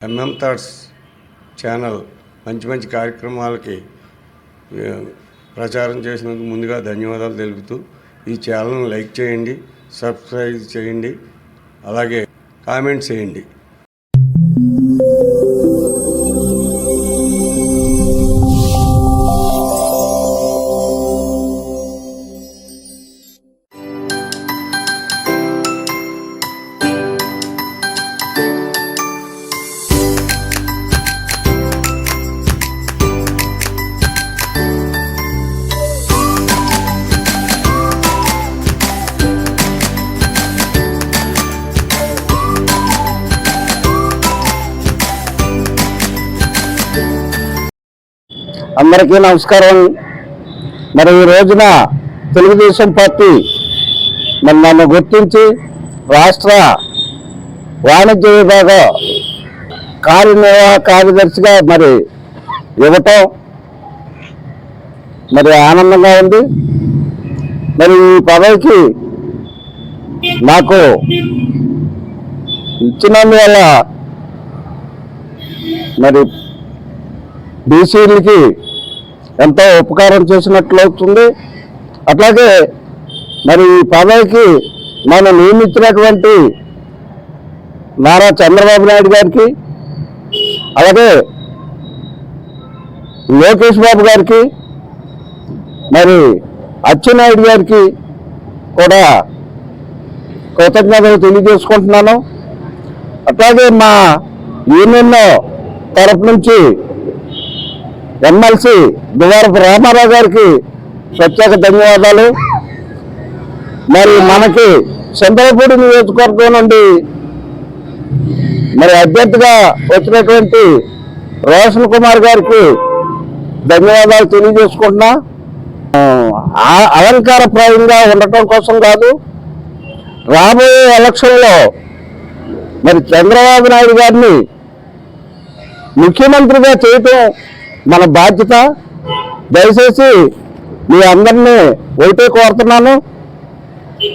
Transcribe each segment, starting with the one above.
MM thoughts channel మంచి మంచి కార్యక్రమాలకి ప్రచారం చేసినందుకు ముందుగా ధన్యవాదాలు తెలుపుతూ ఈ ఛానల్ని లైక్ చేయండి సబ్స్క్రైబ్ చేయండి అలాగే కామెంట్ చేయండి. అందరికీ నమస్కారం. మరి ఈ రోజున తెలుగుదేశం పార్టీ మరి నన్ను గుర్తించి రాష్ట్ర వాణిజ్య విభాగ కార్యనిర్వాహక కార్యదర్శిగా మరి ఇవ్వటం మరి ఆనందంగా ఉంది. మరి ఈ పదవికి నాకు ఇచ్చినందువల్ల మరి బీసీలకి ఎంతో ఉపకారం చేసినట్లు అవుతుంది. అట్లాగే మరి ఈ పదవికి మనం నియమించినటువంటి నారా చంద్రబాబు నాయుడు గారికి అలాగే లోకేష్ బాబు గారికి మరి అచ్చెన్నాయుడు గారికి కూడా కృతజ్ఞతలు తెలియజేసుకుంటున్నాను. అట్లాగే మా యూనియన్లో తరపు నుంచి ఎమ్మెల్సీ దువారపు రామారావు గారికి ప్రత్యేక ధన్యవాదాలు. మరి మనకి చంద్రపూడి నియోజకవర్గం నుండి మరి అభ్యర్థిగా వచ్చినటువంటి రోషన్ కుమార్ గారికి ధన్యవాదాలు తెలియజేసుకుంటున్నా. అలంకారప్రాయంగా ఉండటం కోసం కాదు రాబోయే ఎలక్షన్లో మరి చంద్రబాబు నాయుడు గారిని ముఖ్యమంత్రిగా చేయటం మన బాధ్యత దయచేసి మీ అందరినీ ఒకటే కోరుతున్నాను.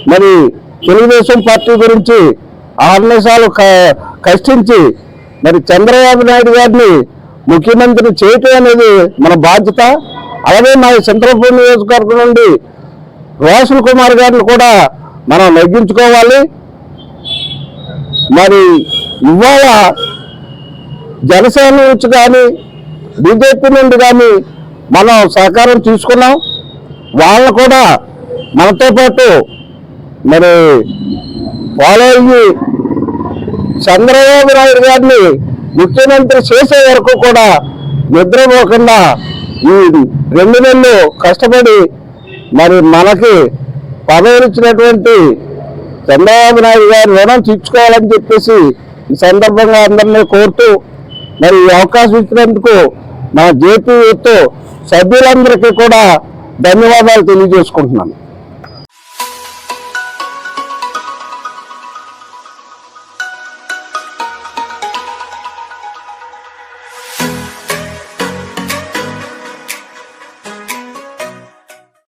మరి తెలుగుదేశం పార్టీ గురించి ఆర్నేశాలు క- కష్టించి మరి చంద్రబాబు నాయుడు గారిని ముఖ్యమంత్రి చేయటం అనేది మన బాధ్యత. అలాగే మా చంద్రపూర్ నియోజకవర్గం నుండి రోషన్ కుమార్ గారిని కూడా మనం నెగ్గించుకోవాలి. మరి ఇవాళ జనసేన నుంచి కానీ బీజేపీ నుండి కానీ మనం సహకారం తీసుకున్నాం. వాళ్ళు కూడా మనతో పాటు మరి ఫాలో అయ్యి చంద్రబాబు నాయుడు గారిని ముఖ్యమంత్రి చేసే వరకు కూడా నిద్రపోకుండా ఈ రెండు నెలలు కష్టపడి మరి మనకి పదవులు ఇచ్చినటువంటి చంద్రబాబు నాయుడు గారి రుణం తీర్చుకోవాలని చెప్పేసి ఈ సందర్భంగా అందరినీ కోరుతూ మరి ఈ అవకాశం ఇచ్చినందుకు మా జేపీతో సభ్యులందరికీ కూడా ధన్యవాదాలు తెలియజేసుకుంటున్నాను.